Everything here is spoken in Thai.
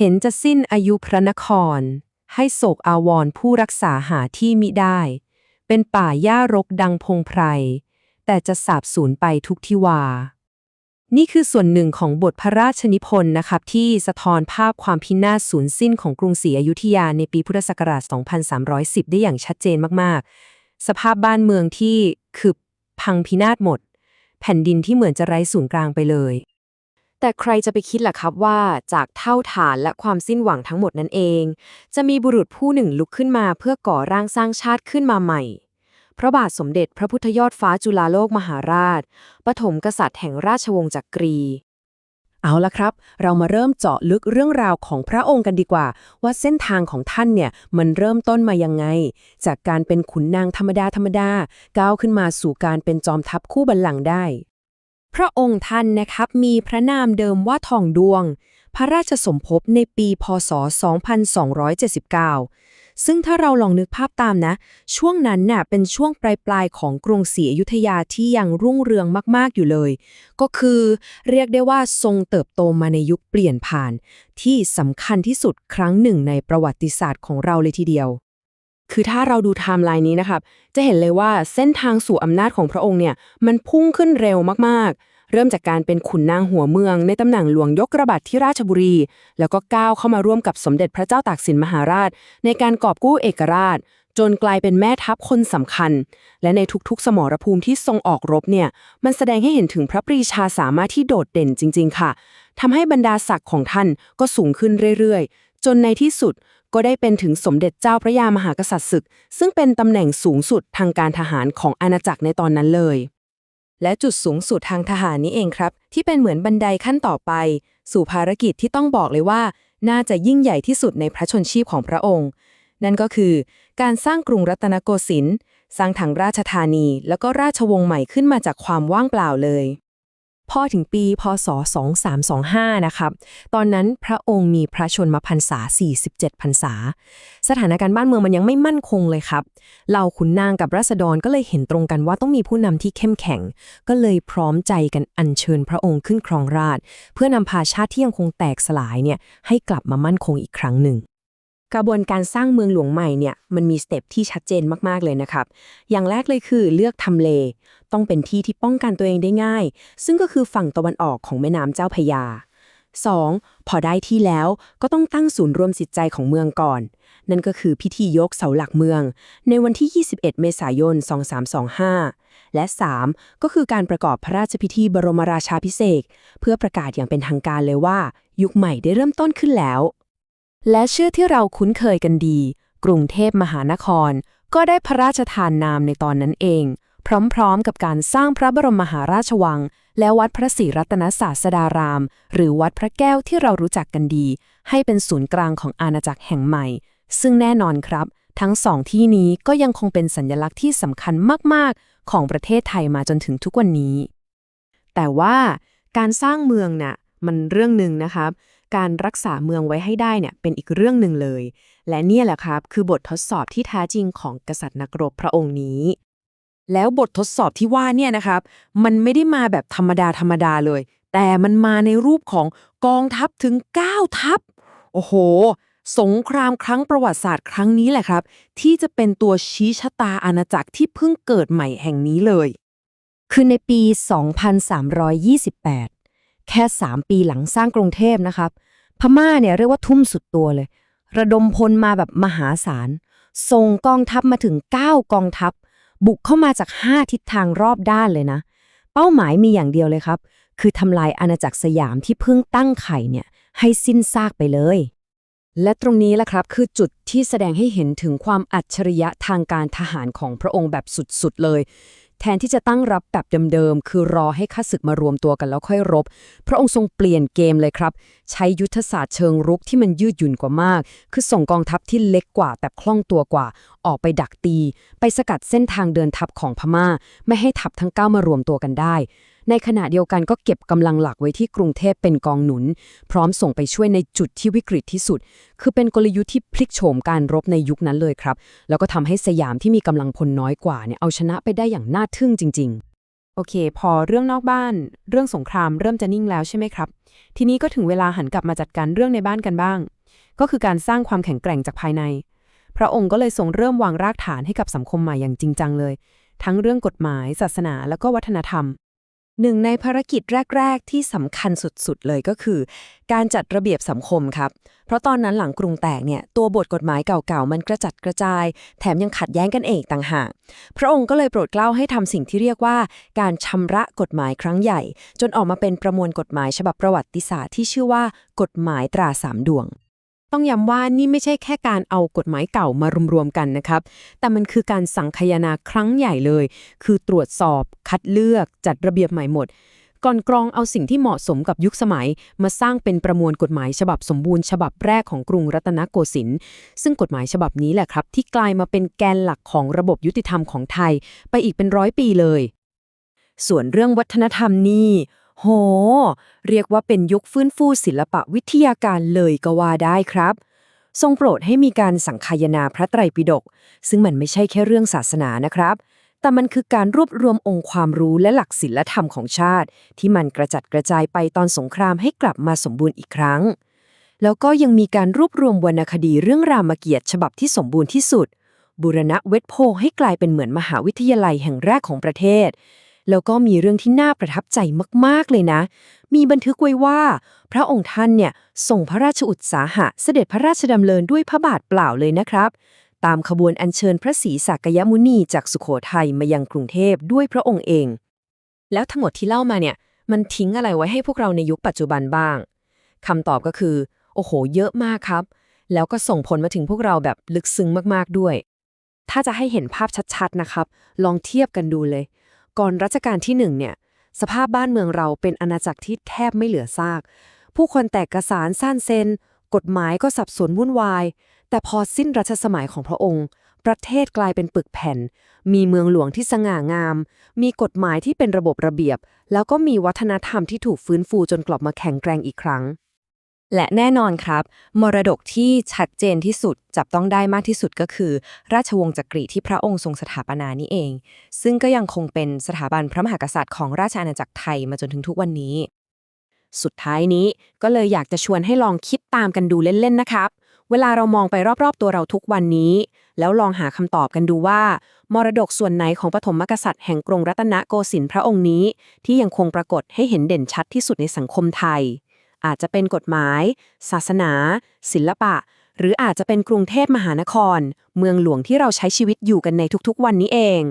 เห็นจะสิ้นอายุพระนคร ให้โศกอาวรผู้รักษาหาที่มิได้ เป็นป่าหญ้ารกดังพงไพร แต่จะสาบสูญไปทุกทิวา นี่คือส่วนหนึ่งของบทพระราชนิพนธ์นะครับ ที่สะท้อนภาพความพินาศสูญสิ้นของกรุงศรีอยุธยาในปีพุทธศักราช 2310 ได้อย่างชัดเจนมากๆ สภาพบ้านเมืองที่คือพังพินาศหมด แผ่นดินที่เหมือนจะไร้ศูนย์กลางไปเลย แต่ใครจะไปคิดล่ะครับว่าจากเท่าฐานและความสิ้นหวังทั้งหมดนั่นเอง จะมีบุรุษผู้หนึ่งลุกขึ้นมาเพื่อก่อร่างสร้างชาติขึ้นมาใหม่ พระบาทสมเด็จพระพุทธยอดฟ้าจุฬาโลกมหาราช ปฐมกษัตริย์แห่งราชวงศ์จักรี เอาละครับ เรามาเริ่มเจาะลึกเรื่องราวของพระองค์กันดีกว่า ว่าเส้นทางของท่านเนี่ยมันเริ่มต้นมายังไง จากการเป็นขุนนางธรรมดาธรรมดาก้าวขึ้นมาสู่การเป็นจอมทัพคู่บัลลังก์ได้ พระองค์ท่านนะครับมีพระนามเดิมว่าทองดวง พระราชสมภพในปีพศ 2279 ซึ่งถ้าเราลองนึกภาพตามนะ ช่วงนั้นน่ะเป็นช่วงปลายปลายๆของกรุงศรีอยุธยาที่ยังรุ่งเรืองมากๆอยู่เลย ก็คือเรียกได้ว่าทรงเติบโตมาในยุคเปลี่ยนผ่าน ที่สำคัญที่สุดครั้งหนึ่งในประวัติศาสตร์ของเราเลยทีเดียว คือถ้าเราดูไทม์ไลน์นี้นะครับ จะเห็นเลยว่าเส้นทางสู่อำนาจของพระองค์เนี่ย มันพุ่งขึ้นเร็วมากๆ เริ่มจากการเป็นขุนนางหัวเมือง ในตำแหน่งหลวงยกระบาดที่ราชบุรี แล้วก็ก้าวเข้ามาร่วมกับสมเด็จพระเจ้าตากสินมหาราช ในการกอบกู้เอกราช จนกลายเป็นแม่ทัพคนสำคัญ และในทุกๆ สมรภูมิที่ทรงออกรบเนี่ย มันแสดงให้เห็นถึงพระปรีชาสามารถที่โดดเด่นจริง ๆ ค่ะทำให้บรรดาศักดิ์ของท่านก็สูงขึ้นเรื่อยๆ จนในที่สุด ก็ได้เป็นถึงสมเด็จเจ้าพระยามหากษัตริย์ศึก ซึ่งเป็นตำแหน่งสูงสุดทางการทหารของอาณาจักรในตอนนั้นเลย และจุดสูงสุดทางทหารนี้เองครับ ที่เป็นเหมือนบันไดขั้นต่อไป สู่ภารกิจที่ต้องบอกเลยว่า น่าจะยิ่งใหญ่ที่สุดในพระชนชีพของพระองค์ นั่นก็คือ การสร้างกรุงรัตนโกสินทร์สร้างถังราชธานี แล้วก็ราชวงศ์ใหม่ขึ้นมาจากความว่างเปล่าเลย พอถึงปีพศ 2325 นะครับ ตอนนั้นพระองค์มีพระชนมพรรษา 47 พรรษา สถานการณ์บ้านเมืองมันยังไม่มั่นคงเลยครับ เหล่าขุนนางกับราษฎรก็เลยเห็นตรงกันว่าต้องมีผู้นำที่เข้มแข็ง ก็เลยพร้อมใจกันอัญเชิญพระองค์ขึ้นครองราชเพื่อนำพาชาติที่ยังคงแตกสลายเนี่ยให้กลับมามั่นคงอีกครั้งหนึ่ง กระบวนการสร้างเมืองหลวงใหม่เนี่ยมันมีสเต็ปที่ชัดเจนมากๆเลยนะครับ อย่างแรกเลยคือเลือกทำเล ต้องเป็นที่ที่ป้องกันตัวเองได้ง่าย ซึ่งก็คือฝั่งตะวันออกของแม่น้ำเจ้าพยา 2. พอได้ที่แล้วก็ต้องตั้งศูนย์รวมจิตใจของเมืองก่อน นั่นก็คือพิธียกเสาหลักเมือง ในวันที่ 21 เมษายน 2325 และ 3. ก็คือการประกอบพระราชพิธีบรมราชาพิเศษเพื่อประกาศอย่างเป็นทางการเลยว่า ยุคใหม่ได้เริ่มต้นขึ้นแล้ว และชื่อที่เราคุ้นเคยกันดี กรุงเทพมหานคร ก็ได้พระราชทานนามในตอนนั้นเอง พร้อมๆกับการสร้างพระบรมมหาราชวัง และวัดพระศรีรัตนศาสดาราม หรือวัดพระแก้วที่เรารู้จักกันดี ให้เป็นศูนย์กลางของอาณาจักรแห่งใหม่ ซึ่งแน่นอนครับ ทั้งสองที่นี้ก็ยังคงเป็นสัญลักษณ์ที่สำคัญมากๆ ของประเทศไทยมาจนถึงทุกวันนี้ แต่ว่าการสร้างเมืองน่ะมันเรื่องหนึ่งนะครับ การรักษาเมืองไว้ให้ได้เนี่ยเป็นอีกเรื่องหนึ่งเลย และเนี่ยแหละครับ คือบททดสอบที่แท้จริงของกษัตริย์นักรบพระองค์นี้ แล้วบททดสอบที่ว่าเนี่ยนะครับ มันไม่ได้มาแบบธรรมดาธรรมดาเลย แต่มันมาในรูปของกองทัพถึง 9 ทัพ โอ้โห สงครามครั้งประวัติศาสตร์ครั้งนี้แหละครับ ที่จะเป็นตัวชี้ชะตาอาณาจักรที่เพิ่งเกิดใหม่แห่งนี้เลย คือในปี 2328 แค่ 3 ปีหลังสร้างกรุงเทพนะครับ พม่าเนี่ยเรียกว่าทุ่มสุดตัวเลย ระดมพลมาแบบมหาศาล ส่งกองทัพมาถึง 9 กองทัพ บุกเข้ามาจาก 5 ทิศทางรอบด้านเลยนะ เป้าหมายมีอย่างเดียวเลยครับ คือทำลายอาณาจักรสยามที่เพิ่งตั้งไข่เนี่ยให้สิ้นซากไปเลย และตรงนี้แหละครับคือจุดที่แสดงให้เห็นถึงความอัจฉริยะทางการทหารของพระองค์แบบสุดๆเลย แทนที่จะตั้งรับแบบเดิมๆ คือรอให้ข้าศึกมารวมตัวกันแล้วค่อยรบ พระองค์ทรงเปลี่ยนเกมเลยครับ ใช้ยุทธศาสตร์เชิงรุกที่มันยืดหยุ่นกว่ามาก คือส่งกองทัพที่เล็กกว่า แต่คล่องตัวกว่า ออกไปดักตี ไปสกัดเส้นทางเดินทัพของพม่า ไม่ให้ทัพทั้งเก้ามารวมตัวกันได้ ในขณะเดียวกันก็เก็บกำลังหลักไว้ที่กรุงเทพเป็นกองหนุน พร้อมส่งไปช่วยในจุดที่วิกฤตที่สุด คือเป็นกลยุทธ์ที่พลิกโฉมการรบในยุคนั้นเลยครับ แล้วก็ทำให้สยามที่มีกำลังพลน้อยกว่าเนี่ยเอาชนะไปได้อย่างน่าทึ่งจริง ๆโอเค พอเรื่องนอกบ้าน เรื่องสงครามเริ่มจะนิ่งแล้วใช่ไหมครับ ทีนี้ก็ถึงเวลาหันกลับมาจัดการเรื่องในบ้านกันบ้าง ก็คือการสร้างความแข็งแกร่งจากภายใน พระองค์ก็เลยทรงเริ่มวางรากฐานให้กับสังคมใหม่อย่างจริงจังเลย ทั้งเรื่องกฎหมาย ศาสนา แล้วก็วัฒนธรรม หนึ่งในภารกิจแรก ๆ ที่สำคัญสุด ๆ เลยก็คือ การจัดระเบียบสังคมครับ เพราะตอนนั้นหลังกรุงแตกเนี่ย ตัวบทกฎหมายเก่า ๆ มันกระจัดกระจาย แถมยังขัดแย้งกันเองต่างหาก พระองค์ก็เลยโปรดเกล้าให้ทำสิ่งที่เรียกว่า การชำระกฎหมายครั้งใหญ่ จนออกมาเป็นประมวลกฎหมายฉบับประวัติศาสตร์ที่ชื่อว่ากฎหมายตราสามดวง ต้องย้ำว่านี่ไม่ใช่แค่การเอากฎหมายเก่ามารวมๆกันนะครับ แต่มันคือการสังคายนาครั้งใหญ่เลย คือตรวจสอบ คัดเลือก จัดระเบียบใหม่หมด ก่อนกรองเอาสิ่งที่เหมาะสมกับยุคสมัย มาสร้างเป็นประมวลกฎหมายฉบับสมบูรณ์ฉบับแรกของกรุงรัตนโกสินทร์ ซึ่งกฎหมายฉบับนี้แหละครับ ที่กลายมาเป็นแกนหลักของระบบยุติธรรมของไทย ไปอีกเป็นร้อยปีเลย ส่วนเรื่องวัฒนธรรมนี่ โห เรียกว่าเป็นยุคฟื้นฟูศิลปะวิทยาการเลยก็ว่าได้ครับ ทรงโปรดให้มีการสังคายนาพระไตรปิฎกซึ่งมันไม่ใช่แค่เรื่องศาสนานะครับ แต่มันคือการรวบรวมองค์ความรู้และหลักศิลธรรมของชาติ ที่มันกระจัดกระจายไปตอนสงครามให้กลับมาสมบูรณ์อีกครั้ง แล้วก็ยังมีการรวบรวมวรรณคดีเรื่องรามเกียรติ์ฉบับที่สมบูรณ์ที่สุดบูรณะเวทโพให้กลายเป็นเหมือนมหาวิทยาลัยแห่งแรกของประเทศ แล้วก็มีเรื่องที่น่าประทับใจมากๆเลยนะ มีบันทึกไว้ว่า พระองค์ท่านเนี่ยส่งพระราชอุตสาหะเสด็จพระราชดำเนินด้วยพระบาทเปล่าเลยนะครับ ตามขบวนอัญเชิญพระศรีสักยมุนีจากสุโขทัยมายังกรุงเทพด้วยพระองค์เอง แล้วทั้งหมดที่เล่ามาเนี่ยมันทิ้งอะไรไว้ให้พวกเราในยุคปัจจุบันบ้างคำตอบก็คือ โอ้โห เยอะมากครับ แล้วก็ส่งผลมาถึงพวกเราแบบลึกซึ้งมากๆด้วย ถ้าจะให้เห็นภาพชัดๆนะครับ ลองเทียบกันดูเลย ก่อนรัชกาลที่หนึ่งเนี่ย สภาพบ้านเมืองเราเป็นอาณาจักรที่แทบไม่เหลือซาก ผู้คนแตกกระสานสั้นเซน กฎหมายก็สับสนวุ่นวาย แต่พอสิ้นรัชสมัยของพระองค์ ประเทศกลายเป็นปึกแผ่น มีเมืองหลวงที่สง่างาม มีกฎหมายที่เป็นระบบระเบียบ แล้วก็มีวัฒนธรรมที่ถูกฟื้นฟูจนกลับมาแข็งแกร่งอีกครั้ง และแน่นอนครับ มรดกที่ชัดเจนที่สุดจับต้องได้มากที่สุดก็คือ ราชวงศ์จักรีที่พระองค์ทรงสถาปนานี่เอง ซึ่งก็ยังคงเป็นสถาบันพระมหากษัตริย์ของราชอาณาจักรไทยมาจนถึงทุกวันนี้ สุดท้ายนี้ก็เลยอยากจะชวนให้ลองคิดตามกันดูเล่นๆนะครับ เวลาเรามองไปรอบๆ ตัวเราทุกวันนี้ แล้วลองหาคำตอบกันดูว่า มรดกส่วนไหนของปฐมกษัตริย์แห่งกรุงรัตนโกสินทร์พระองค์นี้ ที่ยังคงปรากฏให้เห็นเด่นชัดที่สุดในสังคมไทย อาจจะเป็นกฎหมาย ศาสนา ศิลปะ หรืออาจจะเป็นกรุงเทพมหานคร เมืองหลวงที่เราใช้ชีวิตอยู่กันในทุกๆ วันนี้เอง